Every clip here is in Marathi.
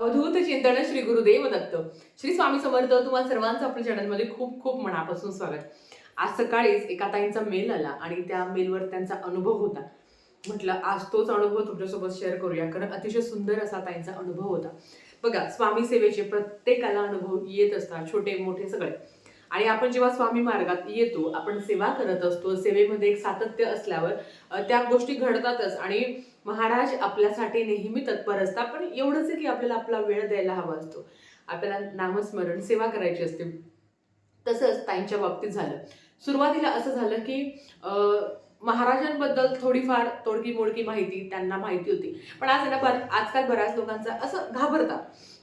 अवधूत चिंतन श्री गुरुदेव दत्त. श्री स्वामी समर्थ तुम्हाला सर्वांचं आपल्या चॅनलमध्ये खूप खूप मनापासून स्वागत. आज सकाळीच एका ताईंचा मेल आला आणि त्या मेलवर त्यांचा अनुभव होता. म्हटलं आज तोच अनुभव तुमच्यासोबत शेअर करूया. कारण अतिशय सुंदर असा ताईंचा अनुभव होता. बघा स्वामी सेवेचे प्रत्येकाला अनुभव येत असतात छोटे मोठे सगळे. आणि आपण जेव्हा स्वामी मार्गात येतो आपण सेवा करत असतो सेवेमध्ये एक सातत्य असल्यावर त्या गोष्टी घडतातच. आणि महाराज आपल्यासाठी नेहमी तत्पर असतात पण एवढंच आहे की आपल्याला आपला वेळ द्यायला हवा असतो. आपल्याला नामस्मरण सेवा करायची असते. तसंच ताईंच्या बाबतीत झालं. सुरुवातीला असं झालं की अं, महाराजांबद्दल थोडीफार तोडकी मोडकी माहिती त्यांना माहिती होती. पण आज ना आजकाल बऱ्याच लोकांचा असं घाबरतात.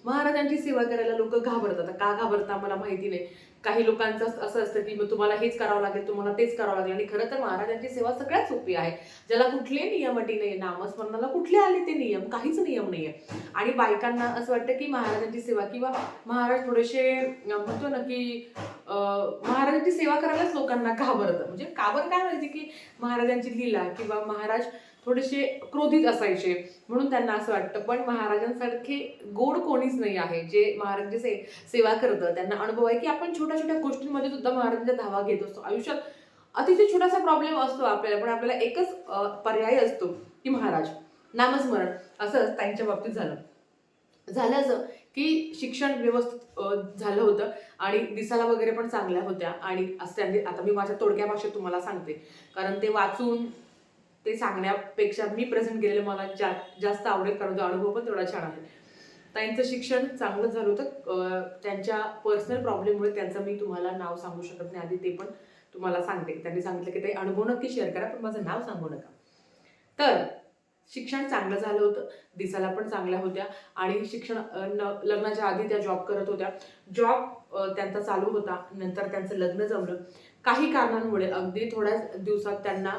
महाराजांची सेवा करायला लोक घाबरतात. का घाबरता मला माहिती नाही. काही लोकांचं असं असतं की मग तुम्हाला हेच करावं लागेल तुम्हाला तेच करावं लागेल. आणि खरं तर महाराजांची सेवा सगळ्यात सोपी आहे. ज्याला कुठले नियम अटी नाही नामस्मरणाला कुठले आले ते नियम काहीच नियम नाही आहे आणि बायकांना असं वाटतं की महाराजांची सेवा किंवा महाराज थोडेसे म्हणतो ना की महाराजांची सेवा करायलाच लोकांना घाबरतं. म्हणजे काबर काय माहिती की महाराजांची लीला किंवा महाराज थोडेसे क्रोधित असायचे. म्हणून त्यांना असं वाटतं पण महाराजांसारखे गोड कोणीच नाही आहे जे महाराजांची से सेवा करतं. त्यांना अनुभव आहे की आपण छोट्या छोट्या गोष्टींमध्ये सुद्धा महाराजांचा धावा घेत असतो. आयुष्यात अतिशय छोटासा प्रॉब्लेम असतो आपल्याला पण आपल्याला एकच पर्याय असतो की महाराज. नामस्मरण. असंच त्यांच्या बाबतीत झालं. झालं असं की शिक्षण व्यवस्थित झालं होतं आणि दिसायला वगैरे पण चांगल्या होत्या. आणि असं त्यांनी आता मी माझ्या तोडक्या भाषेत तुम्हाला सांगते. कारण ते वाचून ते सांगण्यापेक्षा मी प्रेझेंट केलेलं मला जा जास्त आवडेल कारण तो अनुभव पण तेवढा छान आहे. त्यांचं शिक्षण चांगलं झालं होतं. त्यांच्या पर्सनल प्रॉब्लेममुळे त्यांचं मी तुम्हाला नाव सांगू शकत नाही. आधी ते पण तुम्हाला सांगते. त्यांनी सांगितलं की ते अनुभव नक्की शेअर करा पण माझं नाव सांगू नका. तर शिक्षण चांगलं झालं होतं. दिसायला पण चांगल्या होत्या. आणि शिक्षण न- लग्नाच्या आधी त्या जॉब करत होत्या. जॉब त्यांचा चालू होता. नंतर त्यांचं लग्न जमलं. काही कारणांमुळे अगदी थोड्याच दिवसात त्यांना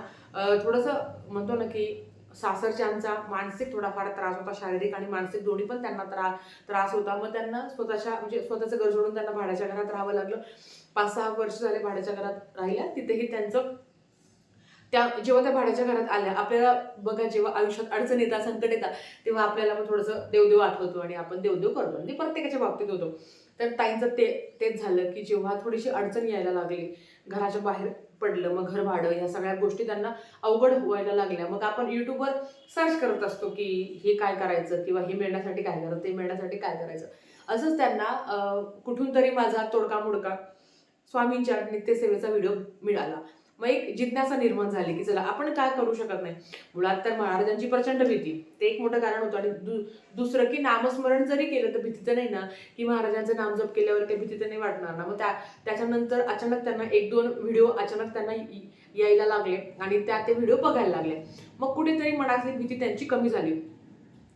थोडंसं म्हणतो ना की सासरच्यांचा मानसिक थोडाफार त्रास होता शारीरिक आणि मानसिक दोन्ही पण त्यांना त्रा त्रास होता. मग त्यांना स्वतःच्या म्हणजे स्वतःचं घर सोडून त्यांना भाड्याच्या घरात राहावं लागलं. पाच सहा वर्ष झाले भाड्याच्या घरात राहिल्या. तिथेही त्यांचं त्या जेव्हा त्या भाड्याच्या घरात आल्या आपल्याला बघा जेव्हा आयुष्यात अडचण येतात संकट येतात तेव्हा आपल्याला मग थोडंसं देवदेव आठवतो आणि आपण देवदेव करतो. आणि ते प्रत्येकाच्या बाबतीत होतो. तर ताईंचं ते तेच झालं की जेव्हा थोडीशी अडचण यायला लागली घराच्या बाहेर पडलं मग घर भाडं ह्या सगळ्या गोष्टी त्यांना अवघड व्हायला लागल्या. मग आपण युट्यूबवर सर्च करत असतो की हे काय करायचं किंवा हे मिळण्यासाठी काय करायचं ते मिळण्यासाठी काय करायचं. असंच त्यांना कुठून तरी माझा तोडका मोडका स्वामींच्या नित्यसेवेचा व्हिडिओ मिळाला. मग एक जिज्ञासा निर्माण झाली की चला आपण काय करू शकत नाही? मुळात तर महाराजांची प्रचंड भीती. ते एक मोठं कारण होतं आणि दु दुसरं की नामस्मरण जरी केलं तर भीती तर नाही ना? की महाराजांचं नामजप केल्यावर काही भीती तर नाही वाटणार ना? मग त्या त्याच्यानंतर अचानक त्यांना एक दोन व्हिडिओ अचानक त्यांना यायला लागले आणि त्या ते व्हिडिओ बघायला लागले. मग कुठेतरी मनातली भीती त्यांची कमी झाली.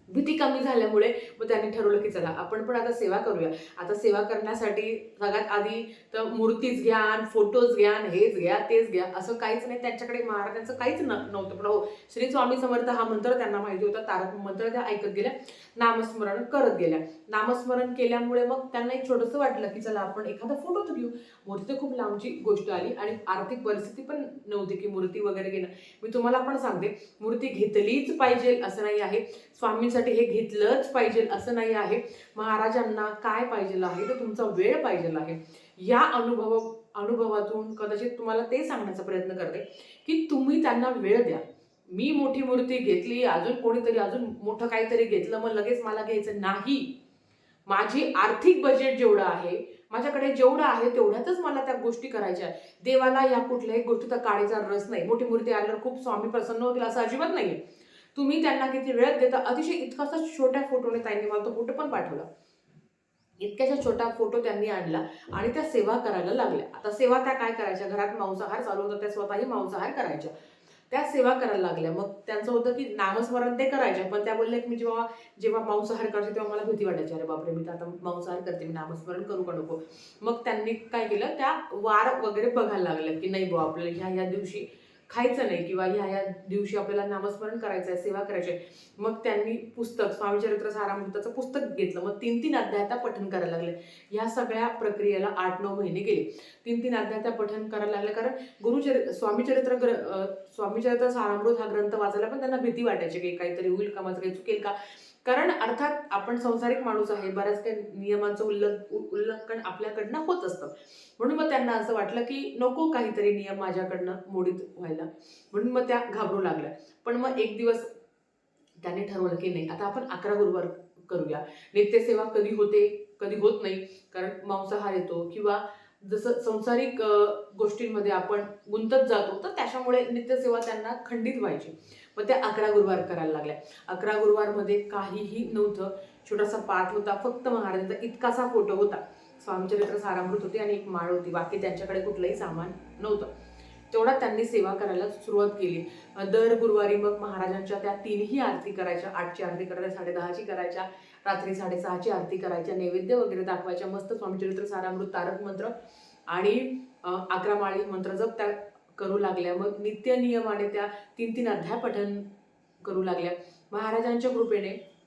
भीती कमी झाल्यामुळे मग त्यांनी ठरवलं की चला आपण पण आता सेवा करूया. आता सेवा करण्यासाठी सगळ्यात आधी तर मूर्तीच घ्या फोटोज घ्या हेच घ्या तेच घ्या. असं काहीच नाही त्यांच्याकडे महाराजांचं काहीच न नव्हतं. पण हो श्री स्वामी समर्थ हा मंत्र त्यांना माहिती होता तारक मंत्र त्या ऐकत गेल्या. नामस्मरण करत गेल्या. नामस्मरण केल्यामुळे मग त्यांना एक छोटंसं वाटलं की चला आपण एखादा फोटो तर घेऊ. मूर्ती तर खूप लांबची गोष्ट आली आणि आर्थिक परिस्थिती पण नव्हती की मूर्ती वगैरे घेणं. मी तुम्हाला पण सांगते मूर्ती घेतलीच पाहिजे असं नाही आहे. स्वामींसाठी हे घेतलंच पाहिजे असं नाही आहे. महाराजांना काय पाहिजे आहे? तर तुमचा वेळ पाहिजे आहे. या अनुभव अनुभवातून कदाचित तुम्हाला ते सांगण्याचा प्रयत्न करते की तुम्ही त्यांना वेळ द्या. मी मोठी मूर्ती घेतली अजून कोणीतरी अजून मोठं काहीतरी घेतलं मग लगेच मला घ्यायचं नाही. माझी आर्थिक बजेट जेवढं आहे माझ्याकडे जेवढं आहे तेवढ्यातच मला त्या गोष्टी करायच्या देवाला या कुठल्याही गोष्टीचा काळीचा रस नाही. मोठी मूर्ती आल्यावर खूप स्वामी प्रसन्न होतील असं अजिबात नाही तुम्ही त्यांना किती वेळ देता अतिशय इतकासा छोट्या फोटोने त्यांनी मला तो फोटो पण पाठवला. इतक्याशा छोटा फोटो त्यांनी आणला आणि त्या सेवा करायला लागल्या. आता सेवा त्या काय करायच्या? घरात मांसाहार चालू होता त्या स्वतःही मांसाहार करायच्या. त्या सेवा करायला लागल्या. मग त्यांचं होतं की नामस्मरण ते करायचे. पण त्या बोलल्या की मी जेव्हा जेव्हा मांसाहार करते तेव्हा मला भीती वाटायची. अरे बापरे मी तर आता मांसाहार करते मी नामस्मरण करू का नको? मग त्यांनी काय केलं? त्या वार वगैरे बघायला लागल्या की नाही बुवा आपल्याला ह्या ह्या दिवशी खायचं नाही किंवा ह्या ह्या दिवशी आपल्याला नामस्मरण करायचं आहे सेवा करायची आहे मग त्यांनी पुस्तक स्वामीचरित्र सारामृताचं पुस्तक घेतलं. मग तीन तीन अध्यायता पठन पठण करायला लागले. ह्या सगळ्या प्रक्रियेला आठ नऊ महिने गेले. तीन तीन अध्यायता पठन पठण करायला लागले कारण गुरुचरित्र स्वामीचरित्र ग्र स्वामीचरित्र स्वामी चरित्र सारामृत हा ग्रंथ वाचायला पण त्यांना भीती वाटायची की काहीतरी होईल का माझं काही चुकेल का? कारण अर्थात आपण संसारिक माणूस आहे बऱ्याच काही नियमांचं उल्लंघ उ- उल्लंघन आपल्याकडनं होत असतं. म्हणून मग त्यांना असं वाटलं की नको काहीतरी नियम माझ्याकडनं मोडीत व्हायला. म्हणून मग त्या घाबरू लागल्या. पण मग एक दिवस त्याने ठरवलं की नाही आता आपण अकरा गुरुवार करूया. नित्यसेवा कधी होते कधी होत नाही. कारण मांसाहार येतो किंवा जसं संसारिक गोष्टींमध्ये आपण गुंतत जातो तर त्याच्यामुळे नित्यसेवा त्यांना खंडित व्हायची. मग त्या अकरा गुरुवार करायला लागल्या. अकरा गुरुवारमध्ये काहीही नव्हतं. छोटासा पाठ होता फक्त महाराजांचा इतकासा फोटो होता. स्वामीचरित्र सारामृत होते आणि एक माळ होती. बाकी त्यांच्याकडे कुठलंही सामान नव्हतं. तेवढा त्यांनी सेवा करायला सुरुवात केली. दर गुरुवारी मग महाराजांच्या त्या तीनही आरती करायच्या आठची आरती करायच्या साडे दहाची करायच्या रात्री साडेसहाची आरती करायच्या नैवेद्य वगैरे दाखवायच्या मस्त स्वामीचरित्र सारामृत तारक मंत्र आणि अ, अकरा माळी मंत्र जप त्या करू लागल्या. मग नित्य नियमाने त्या तीन तीन अध्याय पठन करू लागल्या. महाराजांच्या कृपेने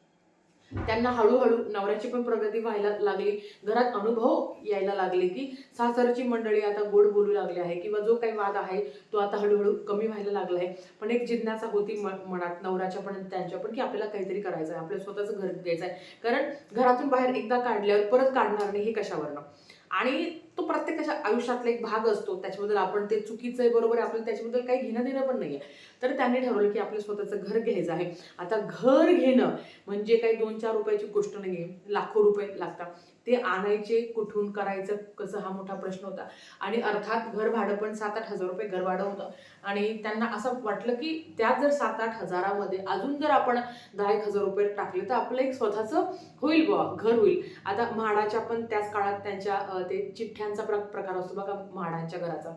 त्यांना हळूहळू नवऱ्याची पण प्रगती व्हायला लागली. घरात अनुभव यायला लागले की सासरची मंडळी आता गोड बोलू लागली आहे किंवा जो काही वाद आहे तो आता हळूहळू कमी व्हायला लागला आहे. पण एक जिज्ञासा होती मनात नवऱ्याच्या पण त्यांच्या पण की आपल्याला काहीतरी करायचं आहे आपल्याला स्वतःचं घर द्यायचं आहे कारण घरातून बाहेर एकदा काढल्यावर परत काढणार नाही हे कशावरनं? आणि तो प्रत्येकाच्या आयुष्यातला एक भाग असतो. त्याच्याबद्दल आपण ते चुकीचं आहे बरोबर आहे. आपल्याला त्याच्याबद्दल काही घेणं देणं पण नाही आहे तर त्यांनी ठरवलं की आपलं स्वतःचं घर घ्यायचं आहे. आता घर घेणं म्हणजे काही दोन चार रुपयाची गोष्ट नाही आहे लाखो रुपये लागतात. ते आणायचे कुठून करायचं कसं हा मोठा प्रश्न होता. आणि अर्थात घर भाडं पण सात आठ हजार रुपये घर भाडं होतं. आणि त्यांना असं वाटलं की त्या जर सात आठ हजारामध्ये अजून जर आपण दहा एक हजार रुपये टाकले तर आपलं एक स्वतःचं होईल बुवा घर होईल. आता म्हाडाच्या पण त्याच काळात त्यांच्या ते चिठ्ठ्यांचा प्र प्रकार असतो बघा म्हाडांच्या घराचा.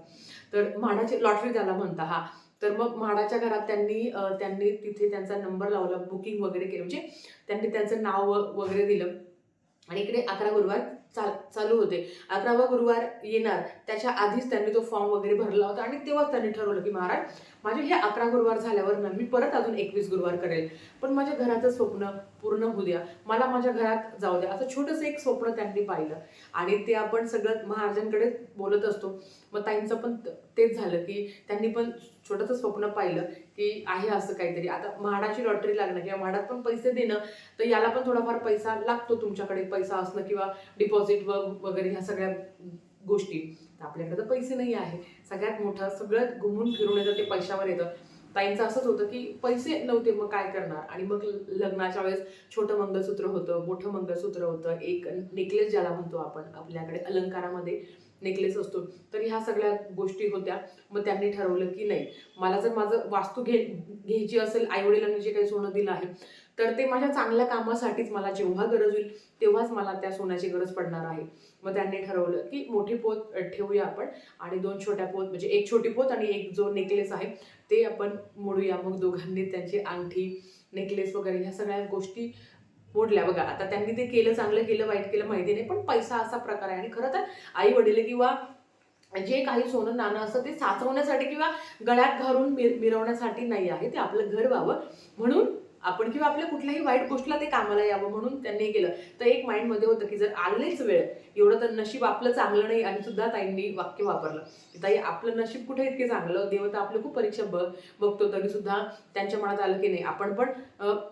तर म्हाडाची लॉटरी त्याला म्हणता हा. तर मग म्हाडाच्या घरात त्यांनी त्यांनी तिथे त्यांचा नंबर लावला बुकिंग वगैरे केलं. म्हणजे त्यांनी त्यांचं नाव वगैरे दिलं. आणि इकडे अकरा गुरुवार चाल चालू होते. अकरावा गुरुवार येणार. त्याच्या आधीच त्यांनी तो फॉर्म वगैरे भरला होता आणि तेव्हाच त्यांनी ठरवलं की महाराज माझे हे अकरा गुरुवार झाल्यावर ना मी परत अजून एकवीस गुरुवार करेल. पण माझ्या घराचं स्वप्न पूर्ण होऊ द्या. मला माझ्या घरात जाऊ द्या. असं छोटंसं एक स्वप्न त्यांनी पाहिलं. आणि ते आपण सगळं महाराजांकडे बोलत असतो. मग ताईंचं पण तेच झालं की त्यांनी पण छोटंसं स्वप्न पाहिलं की आहे असं काहीतरी. आता म्हाडाची लॉटरी लागणं किंवा म्हाडात पण पैसे देणं तर याला पण थोडाफार पैसा लागतो तुमच्याकडे पैसा असणं किंवा डिपॉझिट व वगैरे ह्या सगळ्या गोष्टी. तर आपल्याकडे तर पैसे नाही आहे. सगळ्यात मोठं सगळं घुमून फिरून येतं ते पैशावर येतं. ताईंचं असंच होतं की पैसे नव्हते मग काय करणार? आणि मग लग्नाच्या वेळेस छोटं मंगळसूत्र होतं मोठं मंगळसूत्र होतं एक नेकलेस ज्याला म्हणतो आपण आपल्याकडे अलंकारामध्ये. नेकलेस असतो. तर ह्या सगळ्या गोष्टी होत्या. मग त्यांनी ठरवलं की नाही मला जर माझं वास्तू घे घ्यायची असेल आईवडिलांनी जे काही सोनं दिलं आहे तर ते माझ्या चांगल्या कामासाठीच मला जेव्हा गरज होईल तेव्हाच मला त्या सोन्याची गरज पडणार आहे. मग त्यांनी ठरवलं की मोठी पोत ठेवूया आपण. आणि दोन छोट्या पोत म्हणजे एक छोटी पोत आणि एक जो नेकलेस आहे ते आपण मोडूया. मग दोघांनी त्यांची अंगठी नेकलेस वगैरे ह्या सगळ्या गोष्टी मोडल्या. बघा आता त्यांनी ते केलं चांगलं केलं वाईट केलं माहिती नाही पण पैसा असा प्रकार आहे. आणि खरं तर आई वडील किंवा जे काही सोनं नाणं असतं ते साचवण्यासाठी किंवा गळ्यात घालून मिर मिरवण्यासाठी नाही आहे. ते आपलं घर व्हावं. म्हणून आपण किंवा आपल्या कुठल्याही वाईट गोष्टीला ते कामाला यावं म्हणून त्यांनी केलं. तर एक माइंडमध्ये होतं की जर आलेच वेळ एवढं तर नशीब आपलं चांगलं नाही आणि सुद्धा ताईंनी वाक्य वापरलं. की ताई आपलं नशीब कुठे इतके चांगलं? देवता आपलं खूप परीक्षा बघ बघतो तरी सुद्धा त्यांच्या मनात आलं की नाही. आपण पण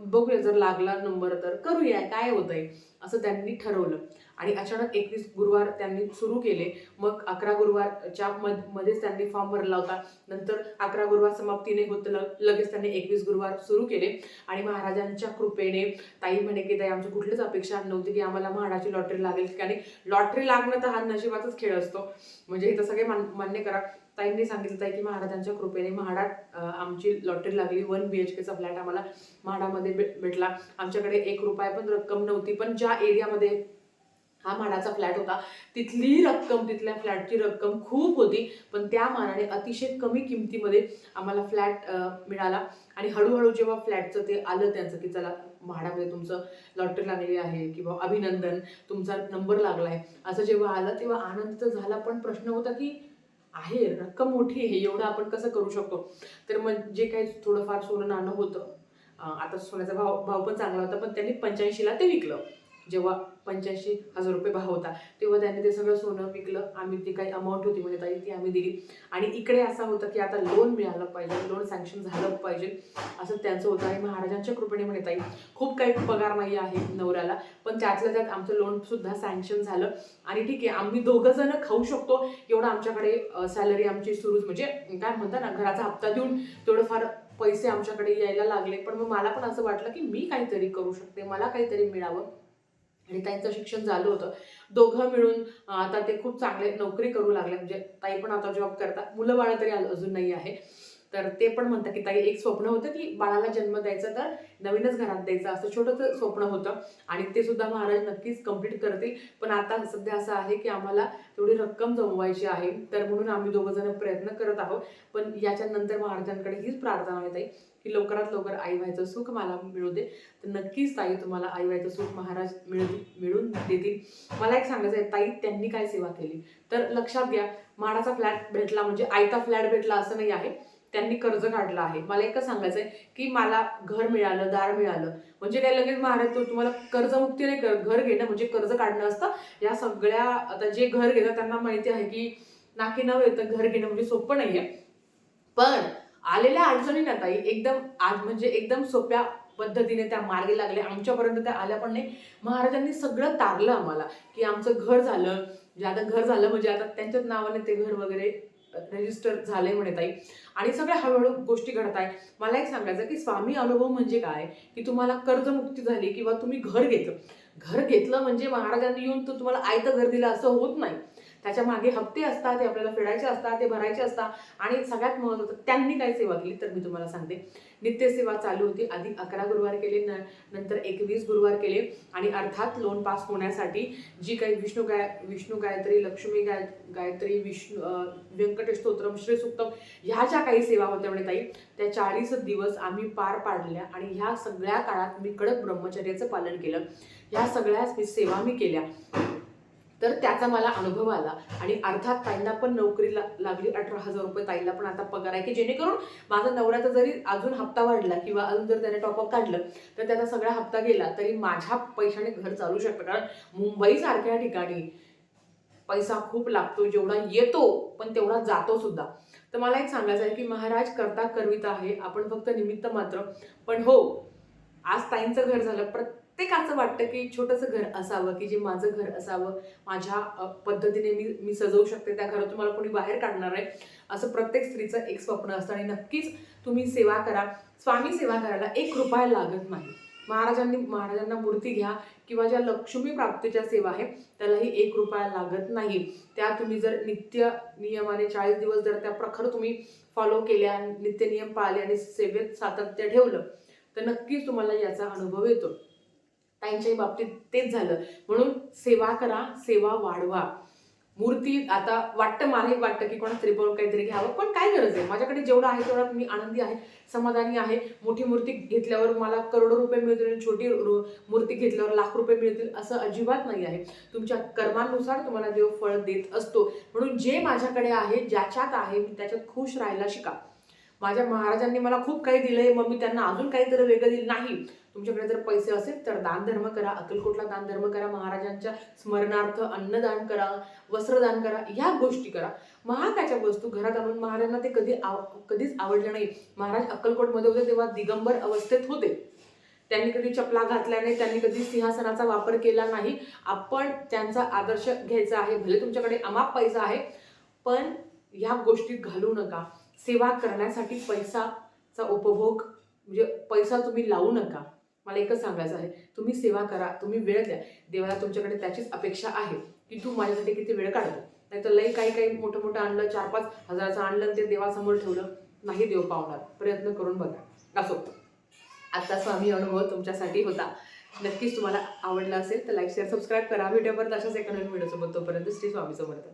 बघूया जर लागला नंबर तर करूया काय होतंय? असं त्यांनी ठरवलं. आणि अचानक एकवीस गुरुवार त्यांनी सुरू केले. मग अकरा गुरुवारच्या मध मध्येच त्यांनी फॉर्म भरला होता. नंतर अकरा गुरुवार समाप्तीने होत ल लगेच त्यांनी एकवीस गुरुवार सुरू केले. आणि महाराजांच्या कृपेने ताई म्हणे की ताई आमची कुठलीच अपेक्षा नव्हती की आम्हाला म्हाडाची लॉटरी लागेल. आणि लॉटरी लागणं तर हा नशिबाचाच खेळ असतो. म्हणजे हे तर सगळे मान मान्य करा. ताईंनी सांगितलं ताई की महाराजांच्या कृपेने म्हाडात आमची लॉटरी लागली. वन बी एच केचा फ्लॅट आम्हाला म्हाडामध्ये भेटला. आमच्याकडे एक रुपया पण रक्कम नव्हती. पण ज्या एरियामध्ये हा म्हाडाचा फ्लॅट होता. तिथली रक्कम तिथल्या फ्लॅटची रक्कम खूप होती पण त्या मानाने अतिशय कमी किमतीमध्ये आम्हाला फ्लॅट मिळाला. आणि हळूहळू जेव्हा फ्लॅटचं ते आलं त्यांचं की चला म्हाडामध्ये तुमचं लॉटरी लागलेली आहे किंवा अभिनंदन तुमचा नंबर लागला आहे. असं जेव्हा आलं तेव्हा आनंद तर झाला पण प्रश्न होता की आहे रक्कम मोठी आहे एवढं आपण कसं करू शकतो? तर मग जे काही थोडंफार सोनं नाणं होतं आता सोन्याचा भाव भाव पण चांगला होता पण त्यांनी पंच्याऐंशीला ते विकलं. जेव्हा पंच्याऐंशी हजार रुपये भाव होता तेव्हा त्यांनी ते सगळं सोनं विकलं आम्ही ती काही अमाऊंट होती म्हणजे ताई ती आम्ही दिली. आणि इकडे असं होतं की आता लोन मिळालं पाहिजे लोन सँक्शन झालं पाहिजे. असं त्यांचं होतं. आणि महाराजांच्या कृपेने म्हणे ताई खूप काही पगार नाही आहे नवऱ्याला पण त्यातल्या त्यात आमचं लोनसुद्धा सँक्शन झालं. आणि ठीक आहे आम्ही दोघं जण खाऊ शकतो. एवढं आमच्याकडे सॅलरी आमची सुरूच म्हणजे काय म्हणतात ना घराचा हप्ता देऊन तेवढं फार पैसे आमच्याकडे यायला लागले. पण मग मला पण असं वाटलं की मी काहीतरी करू शकते. मला काहीतरी मिळावं. आणि त्यांचं शिक्षण झालं होतं. दोघं मिळून आता ते खूप चांगले नोकरी करू लागले. म्हणजे ताई पण आता जॉब करतात. मुलं बाळा तरी अजून अजून नाही आहे. तर ते पण म्हणतात की ताई एक स्वप्न होतं की बाळाला जन्म द्यायचा तर नवीनच घरात द्यायचं. असं छोटंसं स्वप्न होतं. आणि ते सुद्धा महाराज नक्कीच कंप्लीट करतील. पण आता सध्या असं आहे की आम्हाला तेवढी रक्कम जमवायची आहे. तर म्हणून आम्ही दोघं जण प्रयत्न करत आहोत. पण याच्यानंतर महाराजांकडे हीच प्रार्थना आहे ताई. की लवकरात लवकर आई व्हायचं सुख मला मिळू दे. तर नक्कीच ताई तुम्हाला आई व्हायचं सुख महाराज मिळून मिळून देतील. मला एक सांगायचं आहे ताई त्यांनी काय सेवा केली? तर लक्षात घ्या माडाचा फ्लॅट भेटला म्हणजे आयता फ्लॅट भेटला असं नाही आहे. त्यांनी कर्ज काढलं आहे. मला एकच सांगायचं आहे की मला घर मिळालं दार मिळालं. म्हणजे काय लगेच महाराज तो तुम्हाला कर्जमुक्ती नाही कर घर घेणं म्हणजे कर्ज काढणं असतं. या सगळ्या आता जे घर घेतात त्यांना माहिती आहे की नाकी न तर घर घेणं म्हणजे सोपं नाहीये. पण आलेल्या अडचणी ना ताई एकदम आज म्हणजे एकदम सोप्या पद्धतीने त्या मार्गी लागल्या आमच्यापर्यंत त्या आल्या पण नाही. महाराजांनी सगळं तारलं आम्हाला की आमचं घर झालं. जे आता घर झालं म्हणजे आता त्यांच्याच नावाने ते घर वगैरे रजिस्टर झालंय म्हणे ताई. आणि सगळ्या हळूहळू गोष्टी घडत आहे मला एक सांगायचं की स्वामी अनुभव म्हणजे काय? की तुम्हाला कर्जमुक्ती झाली किंवा तुम्ही घर घेतलं. घर घेतलं म्हणजे महाराजांनी येऊन तो तुम्हाला आयतं घर दिलं असं होत नाही. त्याच्यामागे हप्ते असतात ते आपल्याला फेडायचे असतात ते भरायचे असतात. आणि सगळ्यात महत्त्वाचं त्यांनी काय सेवा केली? तर मी तुम्हाला सांगते. नित्यसेवा चालू होती. आधी अकरा गुरुवार केले न नंतर एकवीस गुरुवार केले. आणि अर्थात लोन पास होण्यासाठी जी काही विष्णू गाय विष्णू गायत्री लक्ष्मी गाय गायत्री विष्णू अं, व्यंकटेश स्तोत्रम श्री सुक्तम ह्या ज्या काही सेवा होत्या म्हणजे ताई त्या चाळीस दिवस आम्ही पार पाडल्या आणि ह्या सगळ्या काळात मी कडक ब्रह्मचर्याचं पालन केलं. ह्या सगळ्याच मी सेवा मी केल्या. तर त्याचा मला अनुभव आला. आणि अर्थात ताईंना पण नोकरीला लागली अठरा हजार रुपये. ताईला पण आता पगार आहे की जेणेकरून माझा नवऱ्याचा जरी अजून हप्ता वाढला किंवा अजून जर त्याने टॉपअप काढलं तर त्याचा सगळा हप्ता गेला तरी माझ्या पैशाने घर चालू शकतं. कारण मुंबईसारख्या ठिकाणी पैसा खूप लागतो जेवढा येतो पण तेवढा जातो सुद्धा. तर मला एक सांगायचं आहे की महाराज करता करवित आहे. आपण फक्त निमित्त मात्र. पण हो आज ताईंचं घर झालं. प्रत्येकाचं वाटतं की छोटंसं घर असावं की जे माझं घर असावं माझ्या पद्धतीने मी मी सजवू शकते त्या घरातून मला कोणी बाहेर काढणार आहे असं प्रत्येक स्त्रीचं एक स्वप्न असतं. आणि नक्कीच तुम्ही सेवा करा. स्वामी सेवा करायला एक रुपया लागत नाही. महाराजांनी महाराजांना मूर्ती घ्या किंवा ज्या लक्ष्मी प्राप्तीच्या सेवा आहे त्यालाही एक रुपया लागत नाही. त्या तुम्ही जर नित्य नियमाने चाळीस दिवस जर त्या प्रखर तुम्ही फॉलो केल्या नित्य नियम पाळले आणि सेवेत सातत्य ठेवलं तर नक्कीच तुम्हाला याचा अनुभव येतो. ताईंच्याही बाबतीत तेच झालं. म्हणून सेवा करा सेवा वाढवा. मूर्ती आता वाटतं मलाही वाटतं की कोणा तरी काहीतरी घ्यावं पण काय गरज आहे? माझ्याकडे जेवढं आहे तेवढा मी आनंदी आहे समाधानी आहे. मोठी मूर्ती घेतल्यावर मला करोडो रुपये मिळतील आणि छोटी मूर्ती घेतल्यावर लाख रुपये मिळतील असं अजिबात नाही आहे. तुमच्या कर्मानुसार तुम्हाला देव फळ देत असतो. म्हणून जे माझ्याकडे आहे ज्याच्यात आहे मी त्याच्यात खुश राहायला शिका. माझ्या महाराजांनी मला खूप काही दिलंय मग मी त्यांना अजून काहीतरी वेगळं दिलं नाही. तुमच्याकडे जर पैसे असेल तर दानधर्म करा अक्कलकोटला दानधर्म करा महाराजांच्या स्मरणार्थ अन्नदान करा वस्त्रदान करा ह्या गोष्टी करा. महागाच्या वस्तू घरात आणून महाराजांना ते कधी आव कधीच आवडलं नाही. महाराज अक्कलकोटमध्ये होते तेव्हा दिगंबर अवस्थेत होते. त्यांनी कधी चपला घातल्या नाही त्यांनी कधी सिंहासनाचा वापर केला नाही. आपण त्यांचा आदर्श घ्यायचा आहे भले तुमच्याकडे अमाप पैसा आहे पण ह्या गोष्टीत घालू नका. सेवा करण्यासाठी पैसाचा उपभोग म्हणजे पैसा तुम्ही लावू नका. मला एकच सांगायचं आहे. तुम्ही सेवा करा तुम्ही वेळ द्या. देवाला तुमच्याकडे त्याचीच अपेक्षा आहे की तू माझ्यासाठी किती वेळ काढतो. नाही तर लई काही काही मोठं मोठं आणलं चार पाच हजाराचं आणलं ते देवासमोर ठेवलं. नाही देव पावणार. प्रयत्न करून बघा. असो. आता स्वामी अनुभव तुमच्यासाठी होता. नक्कीच तुम्हाला आवडला असेल तर लाईक शेअर सबस्क्राईब करा. व्हिडिओपर्यंत अशाच एका नवीन व्हिडिओसोबत तोपर्यंत श्री स्वामी समर्थ